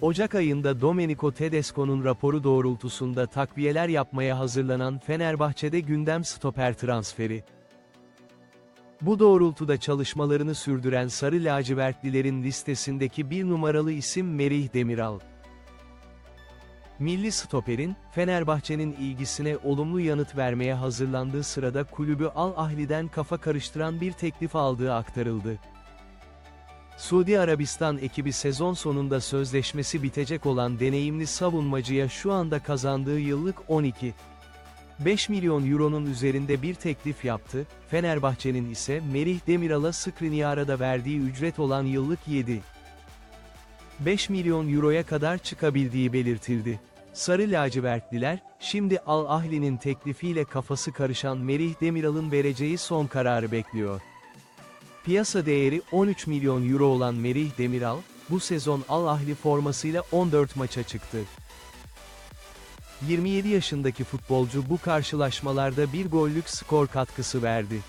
Ocak ayında Domenico Tedesco'nun raporu doğrultusunda takviyeler yapmaya hazırlanan Fenerbahçe'de gündem stoper transferi. Bu doğrultuda çalışmalarını sürdüren Sarı Lacivertlilerin listesindeki bir numaralı isim Merih Demiral. Milli stoperin, Fenerbahçe'nin ilgisine olumlu yanıt vermeye hazırlandığı sırada kulübü Al Ahli'den kafa karıştıran bir teklif aldığı aktarıldı. Suudi Arabistan ekibi sezon sonunda sözleşmesi bitecek olan deneyimli savunmacıya şu anda kazandığı yıllık 12 5 milyon euronun üzerinde bir teklif yaptı, Fenerbahçe'nin ise Merih Demiral'a Skriniar'a verdiği ücret olan yıllık 7 5 milyon euroya kadar çıkabildiği belirtildi. Sarı lacivertliler, şimdi Al Ahli'nin teklifiyle kafası karışan Merih Demiral'ın vereceği son kararı bekliyor. Piyasa değeri 13 milyon euro olan Merih Demiral, bu sezon Al Ahli formasıyla 14 maça çıktı. 27 yaşındaki futbolcu bu karşılaşmalarda bir gollük skor katkısı verdi.